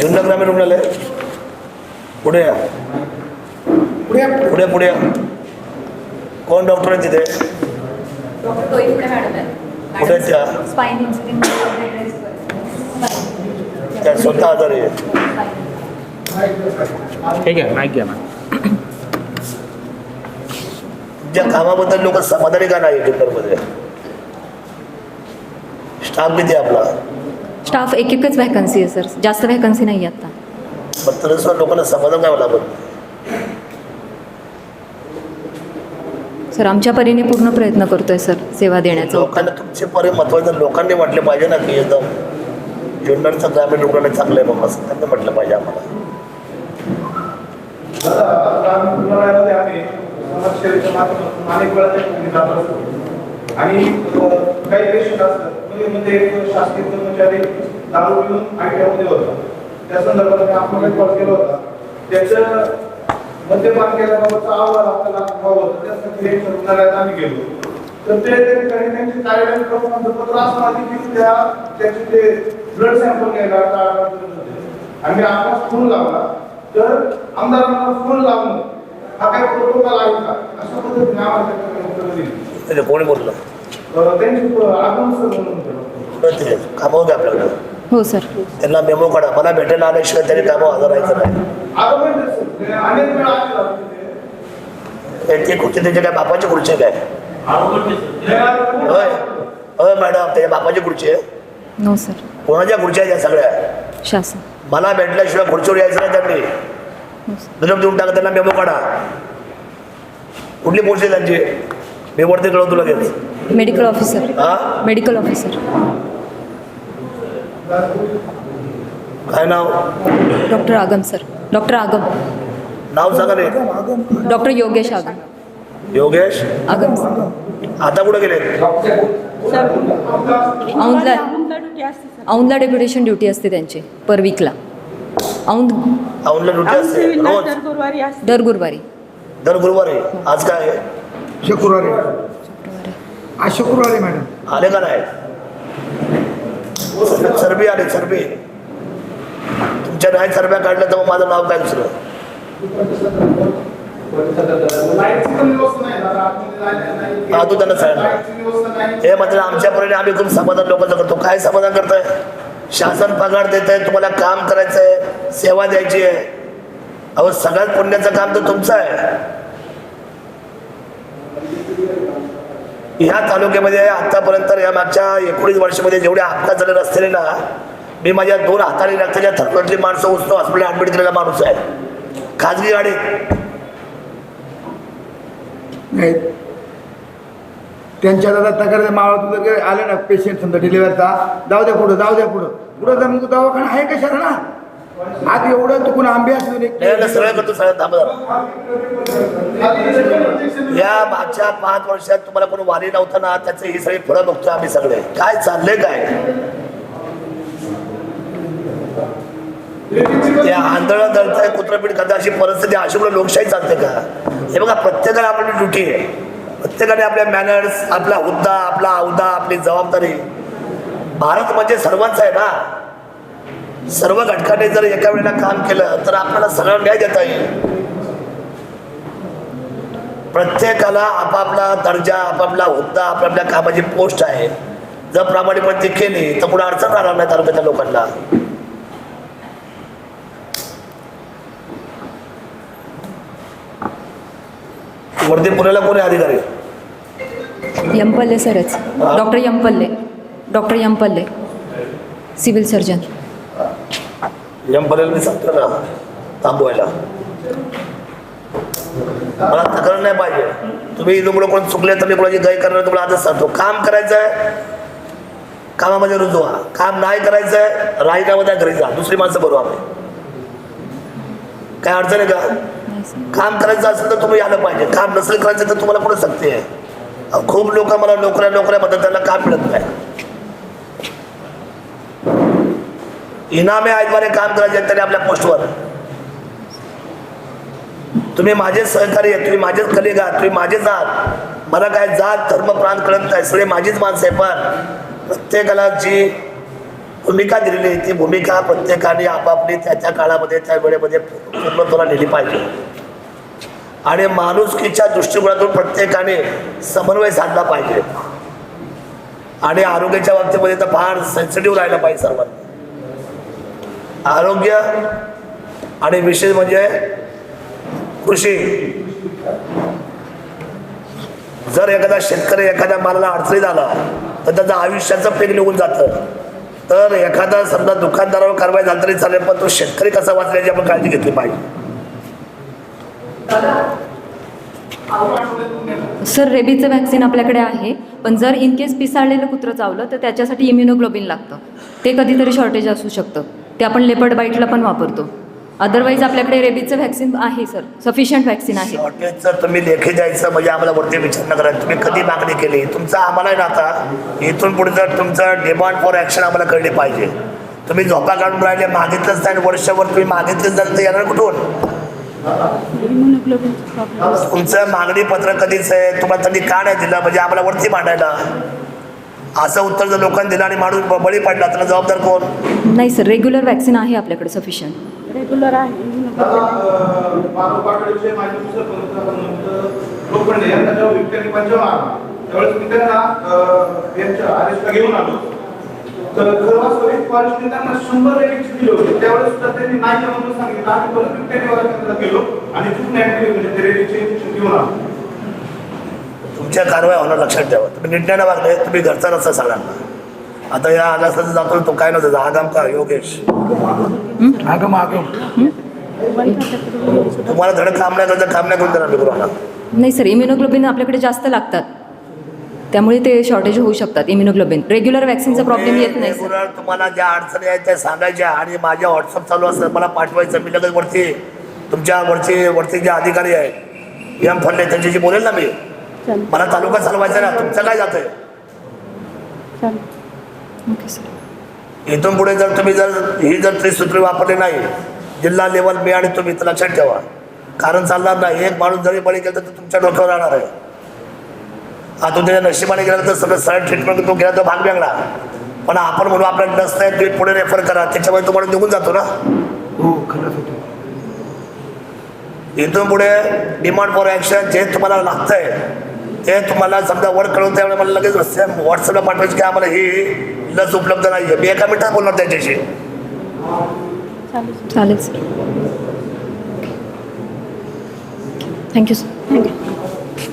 जुन्नर ग्रामीण रुग्णालय पुढे या पुढे पुढे या कोण डॉक्टर आहे तिथे आहेत आहेत त्या त्या स्वतः आजारी आहे ठीक आहे माईक घ्या ज्या कामाबद्दल लोक समाधानी का नाही जुन्नरमध्ये स्टाफ किती आहे आपला स्टाफ एक एकच व्हॅकन्सी आहे सर जास्त व्हॅकन्सी नाही आहे आता. पण तरी सुद्धा लोकांना समाधान काय लागत सर आमच्या परीने पूर्ण प्रयत्न करतोय सर सेवा देण्याचा. लोकांना तुमचे परे महत्वाचं लोकांनी म्हटलं पाहिजे ना की एकदम जुन्नरचं ग्रामीण रुग्णालय चांगलं आहे बाबा असं त्यांनी म्हटलं पाहिजे आम्हाला. रुग्णालयामध्ये आम्ही माध्यमातून अनेक वेळा त्या ठिकाणी जात असतो आणि काही पेशंट असतात. म्हणजे म्हणजे एक शासकीय कर्मचारी दारू पिऊन आयटीआयमध्ये होता. त्या संदर्भात मी आपल्याला कॉल केला होता. त्याचं मद्यपान केल्याबाबतचा अहवाल आपल्याला हवा होता. त्यासाठी एक रुग्णालयात आम्ही गेलो. तर ते त्या ठिकाणी त्यांचे कार्यालय प्रमाणपत्र असताना देखील त्या त्याचे ते ब्लड सॅम्पल घ्यायला टाळाटाळ आणि मी आपला फोन लावला. तर आमदारांना फोन लावून हा काय प्रोटोकॉल आहे का? अशा पद्धतीने आम्हाला दिली. त्याचे कोणी बोललं? म्हणून होते. आपल्याकडं हो सर. त्यांना मेमो काढा. मला भेटायला आल्याशिवाय त्यांनी कामावर हजर राहायचं नाही. ते कुठचे त्याच्या काय बापाची खुर्ची काय? हे होय. होय मॅडम त्याच्या बापाची खुर्ची आहे. No sir. कोणाच्या खुर्च्या आहेत सगळ्या? शासन. मला भेटल्याशिवाय खुर्चीवर यायचं नाही त्यांनी. हो सर. निरोप देऊन टाका त्यांना मेमो काढा. कुठली पोस्ट आहे त्यांची? मी वरती कळवतो लगेच. Medical officer. हा? Medical officer. काय नाव? Doctor Agam sir. Doctor Agam. नाव सांगा रे डॉक्टर योगेश आगम. योगेश? आगम सर. आता कुठे गेले? औंधला औंधला डेप्युटेशन ड्युटी असते त्यांची पर वीकला औंध औंधला ड्युटी असते? रोज? गुरुवारी असते. दर गुरुवारी. दर गुरुवारी? आज काय? आहे? शुक्रवारी. आज शुक्रवारी मॅडम. आले का नाही? चरबी आले चरबी. तुमच्या नाही चरब्या काढल्या तर मग माझं नाव काय दुसरं. हा, तू त्यांना सांग. लाईटची व्यवस्था नाही. हे मात्र आमच्यापर्यंत आम्ही खूप समाधान लोकांचं करतो. काय समाधान करताय? शासन पगार देत आहे तुम्हाला काम करायचं आहे सेवा द्यायची आहे. अहो सगळ्यात पुण्याचं काम तर तुमचं आहे. ह्या तालुक्यामध्ये आतापर्यंत या मागच्या एकोणीस वर्षामध्ये जेवढ्या अपघात झाले रस्त्याने ना मी माझ्या दोन हाताने रक्ताच्या थरकटली माणसं उचलो हॉस्पिटल ऍडमिट केलेला माणूस आहे. खाजगी गाडी. नाही. त्यांच्या दादा तक्रार मावळ जर आले ना पेशंट समजा डिलिव्हरचा जाऊ द्या पुढं जाऊ द्या पुढं. पुढं जाऊन दवाखाना आहे कशाला ना आज एवढं चुकून आंबे असून सरळ करतो सरळ थांबा. या मागच्या पाच वर्षात तुम्हाला कोणी वारी नव्हतं ना त्याचे ही सगळी फळं बघतोय आम्ही सगळे. काय चाललंय काय? ते आंधळ दळतंय कुत्रपीठ खातं अशी परिस्थिती अशी कुठे लोकशाही चालते का? हे बघा प्रत्येकाला आपली ड्युटी आहे. प्रत्येकाने आपल्या मॅनर्स आपला हुद्दा आपला अवदा आपली जबाबदारी. भारत म्हणजे सर्वांचा आहे ना? सर्व घटकाने जर एका वेळेला काम केलं तर आपल्याला सगळं न्याय देता येईल. प्रत्येकाला आपापला दर्जा आपापला हुद्दा आपापल्या कामाची पोस्ट आहे. जर प्रामाणिकपणे ती केली तर पुढे अडचण राहणार नाही तालुक्यातल्या लोकांना. वरती पुण्याला कोणी अधिकारी? Yampalle सरच. Doctor Yampalle doctor Yampalle civil surgeon. M मी सांगतो ना थांबवायला. मला तक्रार नाही पाहिजे. तुम्ही इथं कोण चुकले तर मी कोणाची गाय करणार तुम्हाला आजच सांगतो. काम करायचं आहे कामामध्ये रुजू व्हा. काम नाही करायचं आहे राहिल्यामध्ये घरी जा. दुसरी माणसं बरोबर आम्ही काय अडचण आहे का? काम करायचं असेल तर तुम्ही आलं पाहिजे. काम नसेल करायचं तर तुम्हाला कुठे सक्ती आहे? खूप लोक मला नोकऱ्या नोकऱ्या म्हणतात त्यांना काम मिळत नाही. इनामे आयद्वारे काम करायचे तरी आपल्या पोस्टवर. तुम्ही माझेच सहकारी आहेत तुम्ही माझेच कलिग आहात तुम्ही माझेच आहात मला काय जात धर्म प्राण कळत नाही सगळे माझीच माणसं आहे पण प्रत्येकाला जी भूमिका दिलेली आहे ती भूमिका प्रत्येकाने आपापली त्या त्या काळामध्ये त्या वेळेमध्ये पूर्णत्वाला नेली पाहिजे. आणि माणुसकीच्या दृष्टिकोनातून प्रत्येकाने समन्वय साधला पाहिजे. आणि आरोग्याच्या बाबतीमध्ये तर फार सेन्सिटिव्ह राहिलं पाहिजे सर्वांनी. आरोग्य आणि विशेष म्हणजे कृषी. जर एखादा शेतकरी एखाद्या मालाला अडचणीत आला तर त्याचं आयुष्याचं पेग निघून जातं. तर एखादा समजा दुकानदारावर कारवाई झाली तरी चालेल पण तो शेतकरी कसा वाचल्याची आपण काळजी घेतली पाहिजे. सर रेबीचं व्हॅक्सिन आपल्याकडे आहे पण जर इन केस पिसाळलेलं कुत्रं चावलं तर त्याच्यासाठी इम्युनोग्लोबिन लागतं. ते कधीतरी शॉर्टेज असू शकतं. ते आपण लेपर्ड बाईटला पण वापरतो. अदरवाईज आपल्याकडे रेबीचं व्हॅक्सिन आहे सर सफिशियंट व्हॅक्सिन आहे. शॉर्टेज जर तुम्ही लेखी द्यायचं म्हणजे आम्हाला वरती विचार न करा तुम्ही कधी मागणी केली? तुमचा आम्हाला आता इथून पुढे जर तुमचं डिमांड फॉर ॲक्शन आम्हाला कळली पाहिजे. तुम्ही झोपा काढून राहिले मागितलंच नाही वर्षभर तुम्ही मागितलंच नाही तर येणार कुठून? तुमचं मागणी पत्र कधीच आहे? तुम्हाला त्यांनी का नाही दिलं? म्हणजे आम्हाला वरती मांडायला. असं उत्तर जर लोकांनी दिलं आणि माणूस ब- बळी पडला तर जबाबदार कोण? नाही सर रेग्युलर व्हॅक्सिन आहे आपल्याकडे सफिशियंट रेग्युलर आहे. मानव पाटोळीचे माजी सरपंच लोखंडे यांना जेव्हा बिबट्याने पंजा मारला त्यावेळेस मी त्यांना अं, यांच्या अरेस्टला घेऊन आलो. तर खरं वास्तविक फॉरेस्टने त्यांना शंभर रेटिंग्स दिले होते त्यावेळेस सुद्धा त्यांनी नाही म्हणून सांगितलं. आम्ही परत बिबट्याने वाला केंद्रात गेलो आणि चूक नाही म्हणजे ते रेटिंगचे इंजेक्शन घेऊन आलो. तुमच्या कारवाई होणार लक्षात ठेवा. तुम्ही निर्णयाने वागले तुम्ही घरचा रस्ता सगळ्यांना आता या आगासाचा जातो तो काय नव्हतं आगाम का योगेश? आगम आगम. तुम्हाला धड काम नाही करायचं काम नाही करून देणार तुम्हाला नाही सर इम्युनोग्लोबिन आपल्याकडे जास्त लागतात. त्यामुळे ते शॉर्टेज होऊ शकतात इम्युनोग्लोबिन रेग्युलर व्हॅक्सिनचा प्रॉब्लेम येत नाही सर रेग्युलर तुम्हाला ज्या अडचणी आहेत त्या सांगायच्या आणि माझ्या व्हॉट्सअप चालू असतं मला पाठवायचं मी लगेच वरती तुमच्या वरती वरती जे अधिकारी आहेत एम फडले त्यांच्याशी बोलेल ना मी? मला तालुका चालवायचा ना तुमचं काय जातंय? Okay sir. इथून पुढे जर तुम्ही जर ही जर त्रिसूत्री वापरली नाही जिल्हा लेवल मी आणि तुम्ही तर लक्षात ठेवा. कारण चालणार नाही. एक माणूस जरी बळी गेला तर तुमच्या डोक्यावर राहणार आहे. आता त्याच्या नशिबाने गेला तर सगळं सरळ ट्रीटमेंट तो गेला तो भाग वेगळा. पण आपण म्हणून आपल्याला डस्ट नाही तुम्ही पुढे रेफर करा. त्याच्यामुळे तुम्हाला निघून जातो ना? हो खरंच होतो. इथून पुढे डिमांड फॉर ॲक्शन जे तुम्हाला लागतंय ते तुम्हाला समजा वर कळवून त्यावेळेला मला लगेच व्हॉट्सअपला पाठवायचं की आम्हाला ही लस उपलब्ध नाही आहे मी एका मिनिटात बोलणार त्याच्याशी. चालेल. Sir thank you sir thank you